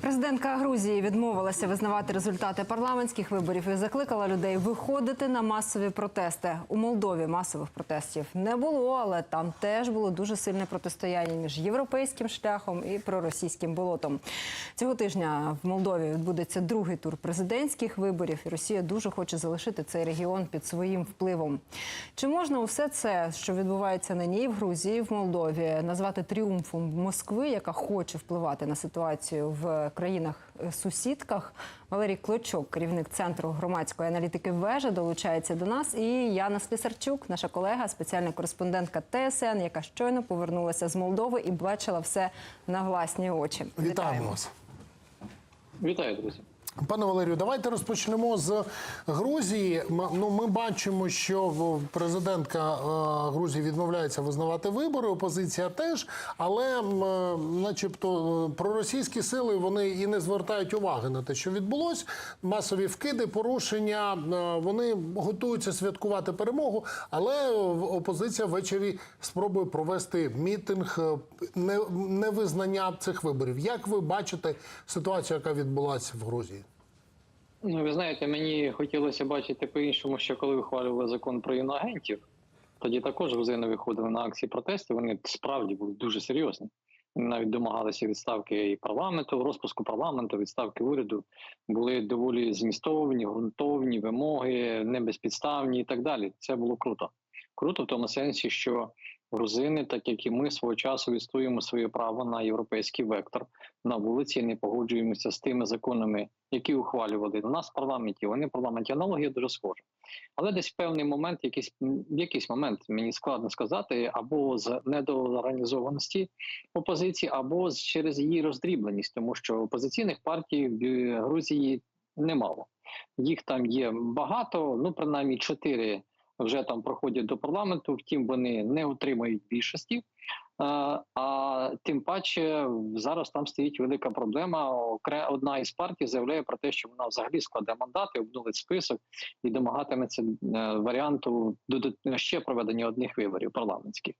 Президентка Грузії відмовилася визнавати результати парламентських виборів і закликала людей виходити на масові протести. У Молдові масових протестів не було, але там теж було дуже сильне протистояння між європейським шляхом і проросійським болотом. Цього тижня в Молдові відбудеться другий тур президентських виборів, і Росія дуже хоче залишити цей регіон під своїм впливом. Чи можна усе це, що відбувається нині і в Грузії, в Молдові, назвати тріумфом Москви, яка хоче впливати на ситуацію в країнах-сусідках? Валерій Клочок, керівник центру громадської аналітики Вежа, долучається до нас. І Яна Слісарчук, наша колега, спеціальна кореспондентка ТСН, яка щойно повернулася з Молдови і бачила все на власні очі. Вітаємо вас. Вітаю, друзі. Пане Валерію, давайте розпочнемо з Грузії. Ну, ми бачимо, що президентка е, Грузії відмовляється визнавати вибори, опозиція теж, але, е, начебто, е, проросійські сили вони і не звертають уваги на те, що відбулось. Масові вкиди, порушення. Вони готуються святкувати перемогу, але опозиція ввечері спробує провести мітинг невизнання цих виборів. Як ви бачите ситуацію, яка відбулася в Грузії? Ну, ви знаєте, мені хотілося бачити по-іншому, що коли ухвалювали закон про іноагентів, тоді також грузини виходили на акції протесту. Вони справді були дуже серйозні. Вони навіть домагалися відставки і парламенту, розпуску парламенту, відставки уряду. Були доволі змістовні, ґрунтовні вимоги, небезпідставні і так далі. Це було круто. Круто в тому сенсі, що грузини, так як і ми свого часу відстоюємо своє право на європейський вектор на вулиці, не погоджуємося з тими законами, які ухвалювали у нас в парламенті. Вони в парламенті аналогія дуже схожа. Але десь певний момент, якийсь якийсь момент мені складно сказати, або з недоорганізованості опозиції, або через її роздрібленість, тому що опозиційних партій в е, Грузії немало. Їх там є багато, ну принаймні чотири вже там проходять до парламенту. Втім, вони не отримають більшості. Е, А тим паче зараз там стоїть велика проблема. Одна із партій заявляє про те, що вона взагалі складе мандати, обнулить список і домагатиметься е, варіанту ще проведення одних виборів парламентських.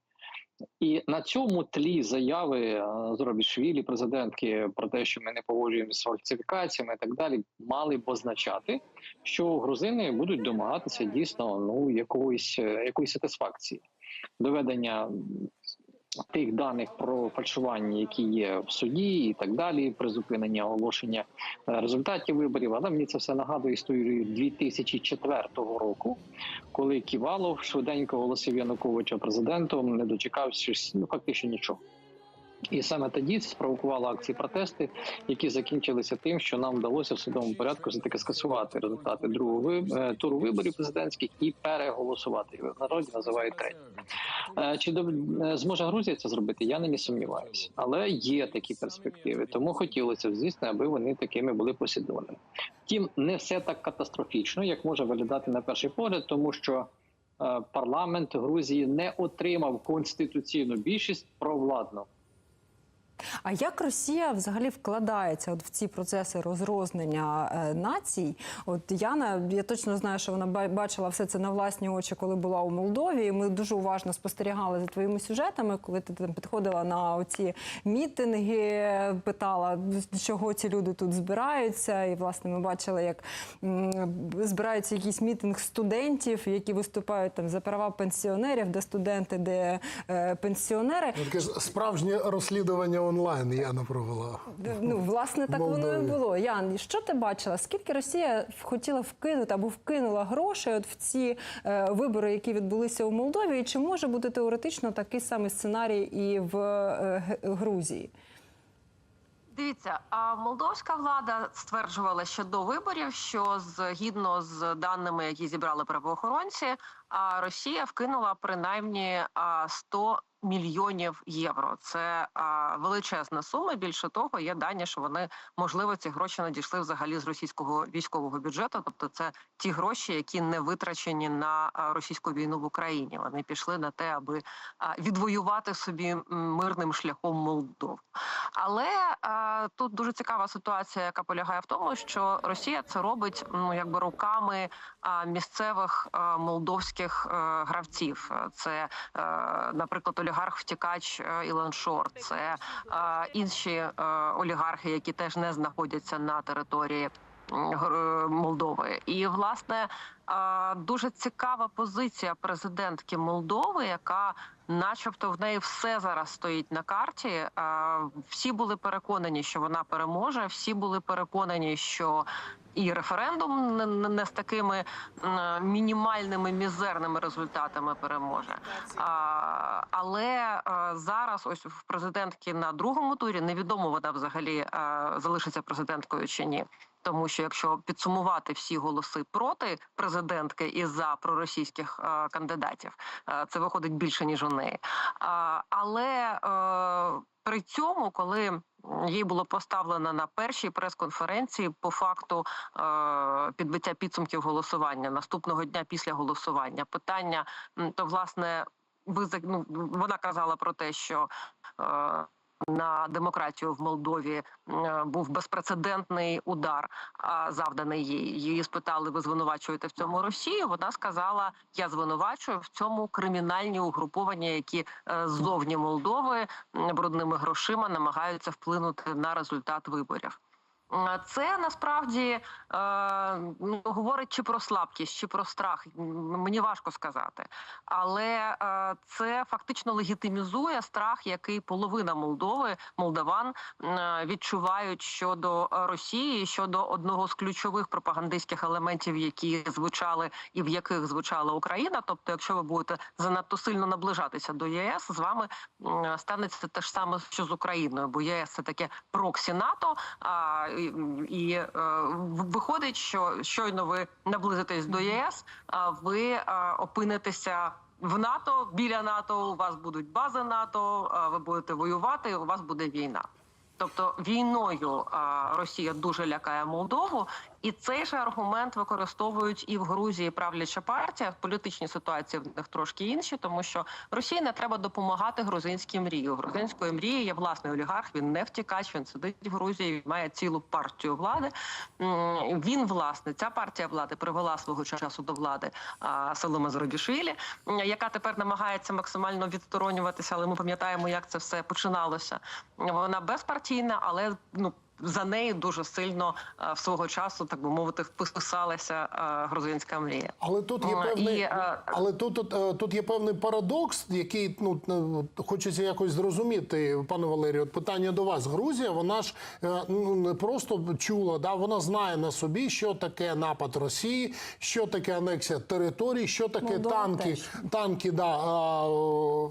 І на цьому тлі заяви зробішвілі президентки, про те, що ми не погоджуємося з фальсифікаціями і так далі, мали б означати, що грузини будуть домагатися дійсно ну якоїсь е, якоїсь сатисфакції, доведення тих даних про фальшування, які є в суді, і так далі, призупинення оголошення е, результатів виборів. Але мені це все нагадує історію 2004 року, коли Ківалов швиденько оголосив Януковича президентом, не дочекався ну фактично нічого. І саме тоді спровокувало акції протести, які закінчилися тим, що нам вдалося в судовому порядку все таки скасувати результати другого е, туру виборів президентських і переголосувати його. В народі називають третій. Е, Чи е, зможе Грузія це зробити? Я не сумніваюся, але є такі перспективи. Тому хотілося б, звісно, аби вони такими були послідовними. Втім, не все так катастрофічно, як може виглядати на перший погляд, тому що парламент Грузії не отримав конституційну більшість провладну. А як Росія взагалі вкладається от в ці процеси розрознення е, націй? От Яна, я точно знаю, що вона ба- бачила все це на власні очі, коли була у Молдові. Ми дуже уважно спостерігали за твоїми сюжетами, коли ти там підходила на оці мітинги, питала, чого ці люди тут збираються. І власне ми бачили, як збираються якийсь мітинг студентів, які виступають там за права пенсіонерів, де студенти, де е, пенсіонери. Таке ж справжнє розслідування онлайн Яна провела. Ну, власне, так воно і було. Ян, що ти бачила? Скільки Росія хотіла вкинути або вкинула грошей от в ці е, вибори, які відбулися у Молдові? І чи може бути теоретично такий самий сценарій і в е, Грузії? Дивіться, а молдовська влада стверджувала ще до виборів, що згідно з даними, які зібрали правоохоронці, а Росія вкинула принаймні а, 100 мільйонів євро. Це а, величезна сума. Більше того, є дані, що вони можливо ці гроші надійшли взагалі з російського військового бюджету. Тобто, це ті гроші, які не витрачені на російську війну в Україні. Вони пішли на те, аби відвоювати собі мирним шляхом Молдову. Але е, тут дуже цікава ситуація, яка полягає в тому, що Росія це робить ну якби руками е, місцевих е, молдовських е, гравців. Це, е, наприклад, олігарх втікач е, Ілон Шор, це інші олігархи, які теж не знаходяться на території Молдови. І власне дуже цікава позиція президентки Молдови, яка, начебто, в неї все зараз стоїть на карті. Всі були переконані, що вона переможе. Всі були переконані, що і референдум не, з такими м, мінімальними мізерними результатами переможе. А, але е, зараз, ось в президентки на другому турі, невідомо вона взагалі е, залишиться президенткою чи ні. Тому що якщо підсумувати всі голоси проти президентки і за проросійських е, кандидатів, е, це виходить більше ніж у неї. А, але е, при цьому, коли їй було поставлено на першій прес-конференції по факту е, підбиття підсумків голосування наступного дня після голосування, питання то власне ви ну, вона казала про те, що. Е, на демократію в Молдові е, був безпрецедентний удар, завданий їй. Її спитали, ви звинувачуєте в цьому Росію. Вона сказала: Я звинувачую в цьому кримінальні угруповання, які е, ззовні Молдови брудними грошима намагаються вплинути на результат виборів. М, Це насправді е, ну, говорить чи про слабкість, чи про страх. Мені важко сказати, але е, це фактично легітимізує страх, який половина Молдови, молдаван е, відчувають щодо е, Росії, щодо одного з ключових пропагандистських елементів, які звучали і в яких звучала Україна. Тобто, якщо ви будете занадто сильно наближатися до ЄС, з вами м, станеться те ж саме, що з Україною, бо ЄС це таке проксі НАТО. А і, е, виходить, що щойно ви наблизитесь до ЄС, ви е, опинитеся. В НАТО біля НАТО у вас будуть бази НАТО. Ви будете воювати. У вас буде війна. Тобто війною Росія дуже лякає Молдову, і цей же аргумент використовують і в Грузії правляча партія. Політичні ситуації в них трошки інші, тому що Росії не треба допомагати грузинській мрії. Грузинської мрії є власний олігарх. Він не втікач. Він сидить в Грузії, має цілу партію влади. Він власне ця партія влади привела свого часу до влади а, Салома Зоробішвілі, яка тепер намагається максимально відсторонюватися. Але ми пам'ятаємо, як це все починалося. Вона безпартійна, але ну. За нею дуже сильно а, в свого часу, так би мовити, вписалася а, грузинська мрія. Але тут є певний, і, е, але тут, тут, е, тут є певний парадокс, який ну е, хочеться якось зрозуміти, пане Валерію. От питання до вас. Грузія, вона ж е, ну не просто чула, да вона знає на собі, що таке напад Росії, що таке анексія територій, що таке Молдова танки, теж. танки да,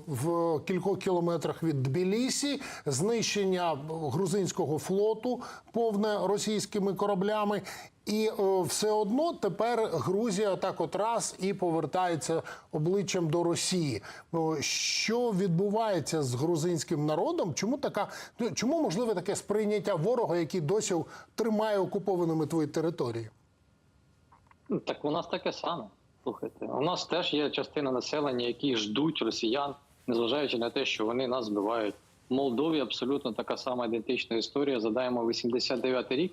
в кількох кілометрах від Тбілісі, знищення грузинського флоту повне російськими кораблями. І е, все одно тепер Грузія так от раз і повертається обличчям до Росії. О, Що відбувається з грузинським народом? Чому така ну, чому можливе таке сприйняття ворога, який досі тримає окупованими твої території? Ну, Так у нас таке саме. Слухайте, у нас теж є частина населення, які ждуть росіян, незважаючи на те, що вони нас збивають. Молдові абсолютно така сама ідентична історія. Задаємо 89-й рік,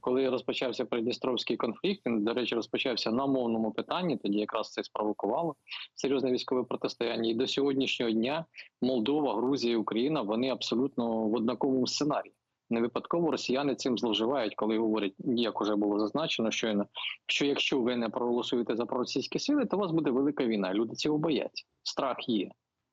коли розпочався Придністровський конфлікт. Він, до речі, розпочався на мовному питанні. Тоді якраз це спровокувало серйозне військове протистояння. І до сьогоднішнього дня Молдова, Грузія, Україна вони абсолютно в однаковому сценарії. Не випадково росіяни цим зловживають, коли говорять, як уже було зазначено, щойно, що якщо ви не проголосуєте за проросійські сили, то у вас буде велика війна. Люди цього бояться. Страх є.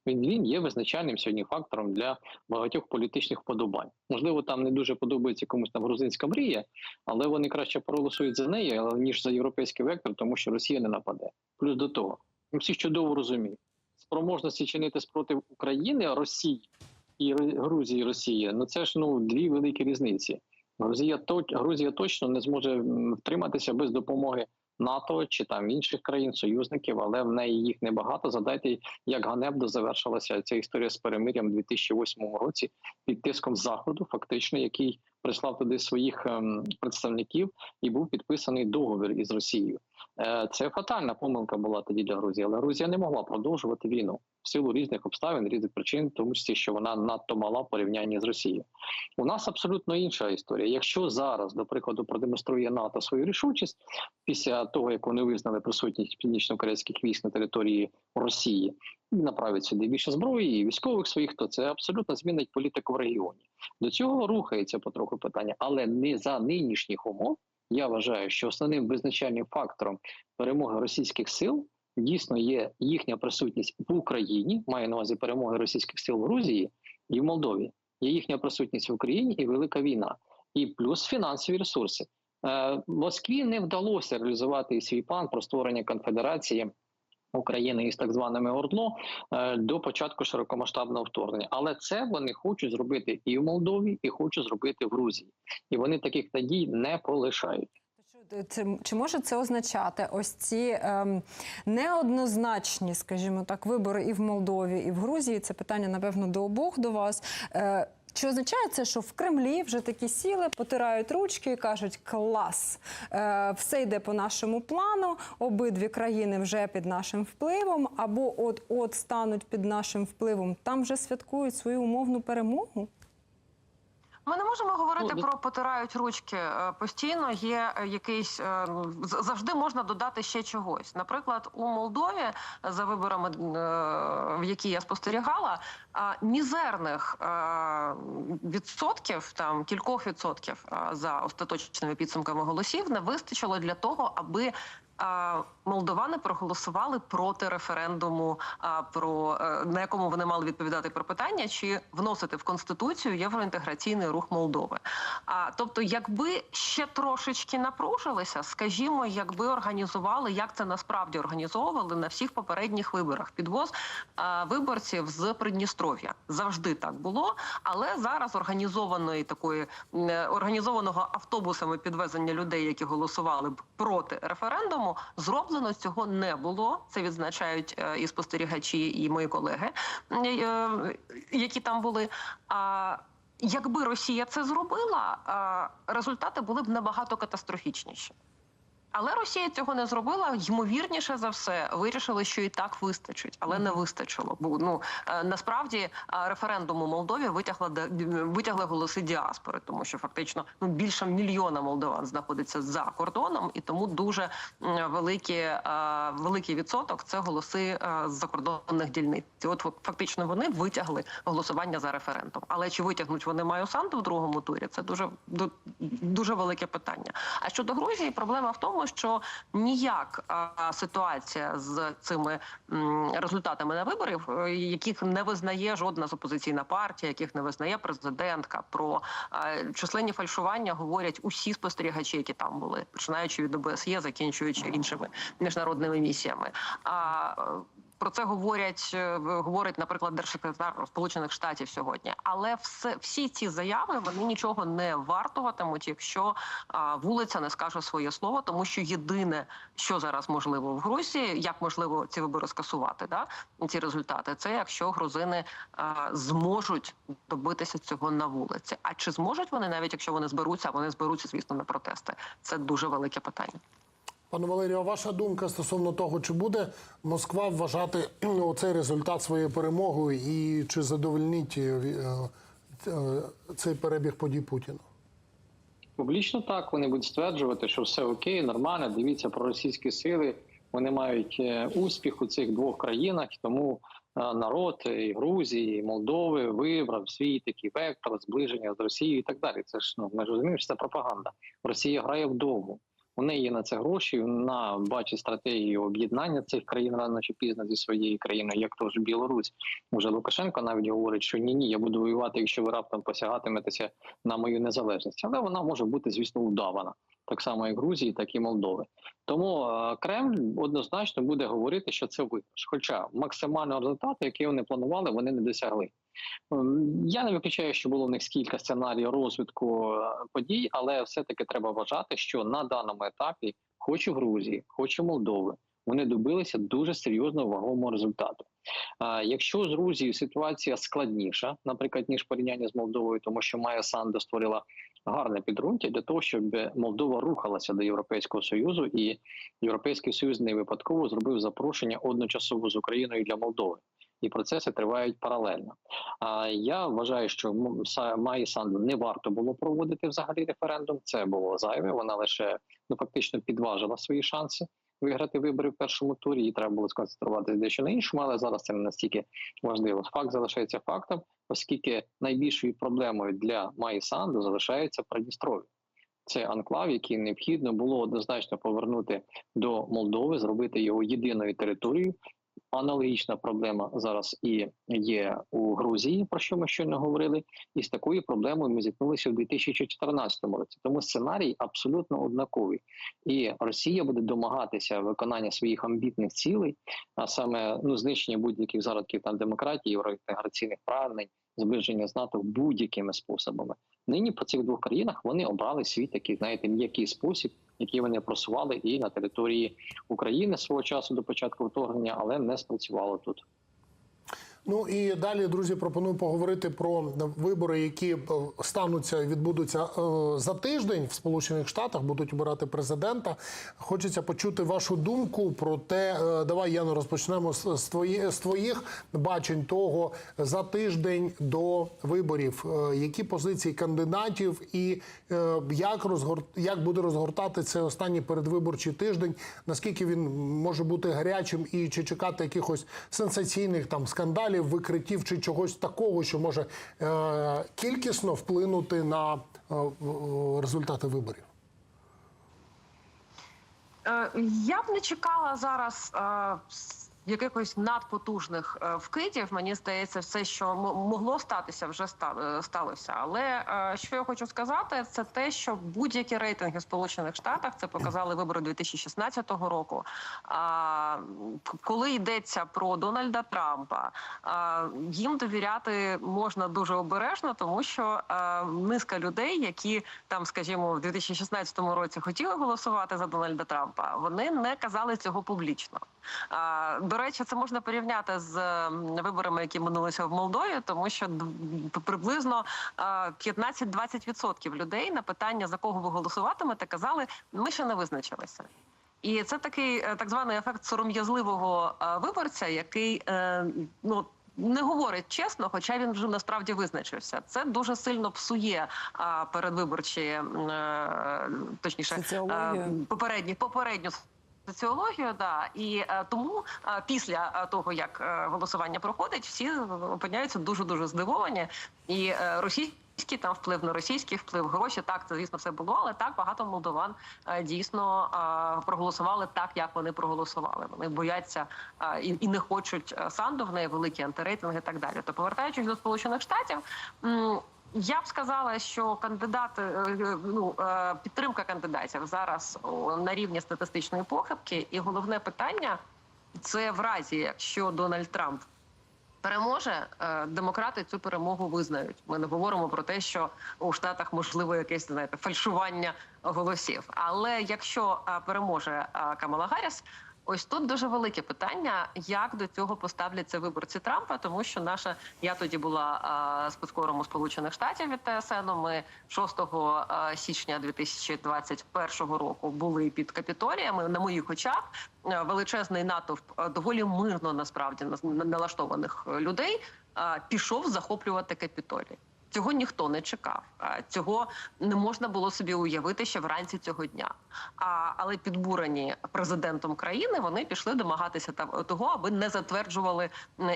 Він є визначальним сьогодні фактором для багатьох політичних вподобань. Можливо, там не дуже подобається комусь там грузинська мрія, але вони краще проголосують за неї, ніж за європейський вектор, тому що Росія не нападе. Плюс до того, всі чудово розуміють, спроможності чинити спротив України Росії і Грузії Росії. Ну це ж ну дві великі різниці. Грузія то Грузія точно не зможе втриматися без допомоги НАТО чи там інших країн, союзників, але в неї їх небагато. Задайте, як ганебно завершилася ця історія з перемир'ям у 2008 році під тиском заходу, фактично, який прислав туди своїх ем, представників, і був підписаний договір із Росією. Е, Це фатальна помилка була тоді для Грузії, але Грузія не могла продовжувати війну в силу різних обставин, різних причин, тому що вона надто мала в порівнянні з Росією. У нас абсолютно інша історія. Якщо зараз, до прикладу, продемонструє НАТО свою рішучість після того, як вони визнали присутність північно-корейських військ на території Росії і направить сюди більше зброї і військових своїх, то це абсолютно змінить політику в регіоні. До цього рухається потроху питання, але не за нинішніх умов. Я вважаю, що основним визначальним фактором перемоги російських сил дійсно є їхня присутність в Україні, маю на увазі перемоги російських сил в Грузії і в Молдові. Є їхня присутність в Україні і велика війна, і плюс фінансові ресурси. Е, Москві не вдалося реалізувати свій план про створення конфедерації. України із так званими ОРДЛО е, до початку широкомасштабного вторгнення, але це вони хочуть зробити і в Молдові, і хочуть зробити в Грузії, і вони таких надій не полишають. Чи може це означати ось ці ем, неоднозначні, скажімо так, вибори і в Молдові, і в Грузії? Це питання, напевно, до обох до вас. Е, чи означає це, що в Кремлі вже такі сіли, потирають ручки і кажуть клас, е, все йде по нашому плану, обидві країни вже під нашим впливом, або от-от стануть під нашим впливом, там вже святкують свою умовну перемогу? Ми не можемо говорити Ну, про потирають ручки Е, постійно. Є е, якийсь е, ну, завжди можна додати ще чогось. Наприклад, у Молдові за виборами, в які я спостерігала, мізерних відсотків, там кількох відсотків за остаточними підсумками голосів, не вистачило для того, аби молдовани проголосували проти референдуму, про е, на якому вони мали відповідати про питання, чи вносити в конституцію євроінтеграційний рух Молдови. А тобто, якби ще трошечки напружилися, скажімо, якби організували, як це насправді організовували на всіх попередніх виборах, підвоз виборців з Придністров'я завжди так було. Але зараз організованої такої е, організованого автобусами підвезення людей, які голосували б проти референдуму, зроблено цього не було. Це відзначають е, і спостерігачі, і мої колеги, е, які там були. А якби Росія це зробила, результати були б набагато катастрофічніші. Але Росія цього не зробила. Ймовірніше за все, вирішили, що і так вистачить, але не вистачило. Бо ну е, насправді е, референдум у Молдові витягла витягли голоси діаспори, тому що фактично ну більше мільйона молдован знаходиться за кордоном, і тому дуже великі, е, великий відсоток це голоси з закордонних дільниць. От фактично вони витягли голосування за референдум. Але чи витягнуть вони Маю Санду в другому турі? Це дуже дуже велике питання. А щодо Грузії, проблема в тому, що ніяк ситуація з цими результатами на виборів, е, яких не визнає жодна з опозиційна партія, яких не визнає президентка, про е, численні фальшування говорять усі спостерігачі, які там були, починаючи від ОБСЄ, закінчуючи іншими міжнародними місіями. А про це говорять, е, говорить, наприклад, держсекретар Сполучених Штатів сьогодні. Але все всі ці заяви вони нічого не вартуватимуть, якщо а, вулиця не скаже своє слово, тому що єдине, що зараз можливо в Грузії, як можливо ці вибори скасувати, да ці результати, це якщо грузини а, зможуть добитися цього на вулиці. А чи зможуть вони, навіть якщо вони зберуться, вони зберуться, звісно, на протести? Це дуже велике питання. Пане Валерію, ваша думка стосовно того, чи буде Москва вважати цей результат своєю перемогою і чи задовольнить е, е, цей перебіг подій Путіна? Публічно так вони будуть стверджувати, що все окей, нормально. Дивіться про російські сили. Вони мають е, успіх у цих двох країнах, тому е, народ і Грузії, і Молдови вибрав свій такий вектор зближення з Росією і так далі. Це ж ну ми розуміємо, що це пропаганда. Росія грає вдовго. У неї є на це гроші. Вона бачить стратегію об'єднання цих країн рано чи пізно зі своєю країною, як то ж Білорусь. Уже Лукашенко навіть говорить, що ні, ні, я буду воювати, якщо ви раптом посягатиметеся на мою незалежність. Але вона може бути, звісно, удавана, так само як Грузії, так і Молдови. Тому е, Кремль однозначно буде говорити, що це виграш. Хоча максимального результату, який вони планували, вони не досягли. Я не виключаю, що було в них кілька сценаріїв розвитку е, подій, але все-таки треба вважати, що на даному етапі, хоч і Грузії, хоч і Молдови, вони добилися дуже серйозного вагомого результату. Якщо з Грузією ситуація складніша, наприклад, ніж порівняння з Молдовою, тому що Майя Санду створила гарне підґрунтя для того, щоб Молдова рухалася до Європейського союзу, і Європейський Союз не випадково зробив запрошення одночасово з Україною для Молдови. І процеси тривають паралельно. А я вважаю, що Майі Санду не варто було проводити взагалі референдум. Це було зайве. Вона лише ну фактично підважила свої шанси виграти вибори в першому турі. і треба було сконцентруватися дещо на іншому, але зараз це не настільки важливо. Факт залишається фактом, оскільки найбільшою проблемою для Майі Санду залишається Придністров'я. Це анклав, який необхідно було однозначно повернути до Молдови, зробити його єдиною територією. Аналогічна проблема зараз і є у Грузії, про що ми щойно говорили, і з такою проблемою ми зіткнулися в 2014 році. Тому сценарій абсолютно однаковий, і Росія буде домагатися виконання своїх амбітних цілей, а саме ну знищення будь-яких зародків там демократії, євроінтеграційних прагнень, зближення з НАТО будь-якими способами. Нині по цих двох країнах вони обрали свій такий, знаєте, м'який спосіб, який вони просували і на території України свого часу до початку вторгнення, але не спрацювало тут. Ну і далі, друзі, пропоную поговорити про вибори, які е, стануться, відбудуться е, за тиждень в Сполучених Штатах. Будуть обирати президента. Хочеться почути вашу думку про те. е, Давай Яно розпочнемо з, твої, з твоїх бачень того за тиждень до виборів. Які позиції кандидатів і як розгор... як буде розгортати цей останній передвиборчий тиждень? Наскільки він може бути гарячим і чи чекати якихось сенсаційних там скандалів, викриттів чи чогось такого, що може е- кількісно вплинути на е- результати виборів? Е, Я б не чекала зараз е, якихось надпотужних е, вкидів. Мені здається, все, що могло статися, вже е, сталося. Але е, що я хочу сказати, це те, що будь-які рейтинги в Сполучених Штатах це показали вибори 2016 року. Коли йдеться про Дональда Трампа, їм довіряти можна дуже обережно, тому що низка людей, які там, скажімо, в 2016 році хотіли голосувати за Дональда Трампа, вони не казали цього публічно. До речі, це можна порівняти з виборами, які минулися в Молдові, тому що приблизно а, 15-20% людей на питання за кого ви голосуватимете, казали, ми ще не визначилися. І це такий е, так званий ефект сором'язливого виборця, який е, ну. Не говорить чесно, хоча він вже насправді визначився. Це дуже сильно псує а, передвиборчі, е, точніше, попередні попередню соціологію. Да і е, тому е, після е, того як е, голосування проходить, всі опиняються дуже дуже здивовані. І е, російський там вплив на російський вплив, гроші так це звісно все було, але так багато молдован е, дійсно е, проголосували так, як вони проголосували. Вони бояться е, і, і не хочуть е, Санду, в неї великі антирейтинги і так далі. То повертаючись до сполучених штатів. м, я б сказала, що кандидати е, ну е, підтримка кандидатів зараз на рівні статистичної похибки, і головне питання це в разі, якщо Дональд Трамп переможе, е, демократи цю перемогу визнають. Ми не говоримо про те, що у штатах можливо якесь знаєте фальшування голосів. Але якщо е, переможе е, Камала Гарріс, Ось тут дуже велике питання, як до цього поставляться виборці Трампа, тому що наша я тоді була спецкором Сполучених Штатів від ТСН. Ми 6 а, січня 2021 року були під капітоліями. На моїх очах величезний натовп доволі мирно насправді нас- налаштованих людей пішов захоплювати капітолій. Цього ніхто не чекав. Цього не можна було собі уявити ще вранці цього дня. А, але підбурені президентом країни вони пішли домагатися того, аби не затверджували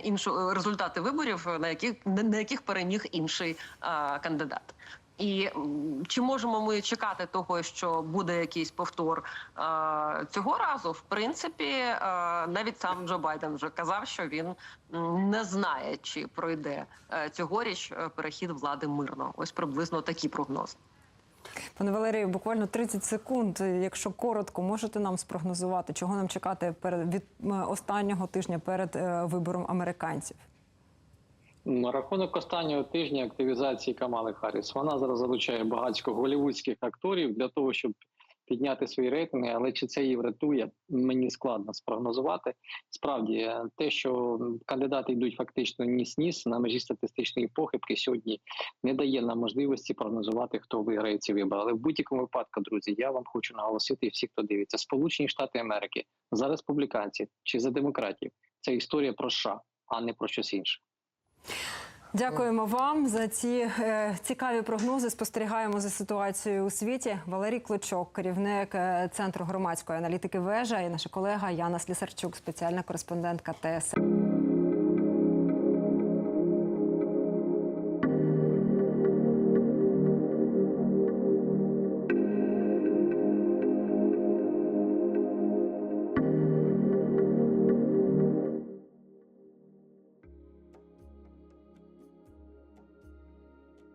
іншу результати виборів, на яких на яких переміг інший а, кандидат. І чи можемо ми чекати того, що буде якийсь повтор а, цього разу? В принципі, а, навіть сам Джо Байден вже казав, що він не знає, чи пройде е, цьогоріч е, перехід влади мирно. Ось приблизно такі прогнози. Пане Валерію, буквально 30 секунд. Якщо коротко, можете нам спрогнозувати, чого нам чекати перед від е, останнього тижня перед е, вибором американців? На рахунок останнього тижня активізації Камали Харріс. Вона зараз залучає багатько голівудських акторів для того, щоб підняти свої рейтинги, але чи це її врятує, мені складно спрогнозувати. Справді, те, що кандидати йдуть фактично ніс-ніс на межі статистичної похибки, сьогодні не дає нам можливості прогнозувати, хто виграє ці вибори. Але в будь-якому випадку, друзі, я вам хочу наголосити, і всі, хто дивиться, Сполучені Штати Америки за республіканців чи за демократів, це історія про США, а не про щось інше. Дякуємо вам за ці е, цікаві прогнози. Спостерігаємо за ситуацією у світі. Валерій Клочок, керівник е, центру громадської аналітики вежа, і наша колега Яна Слісарчук, спеціальна кореспондентка ТСН.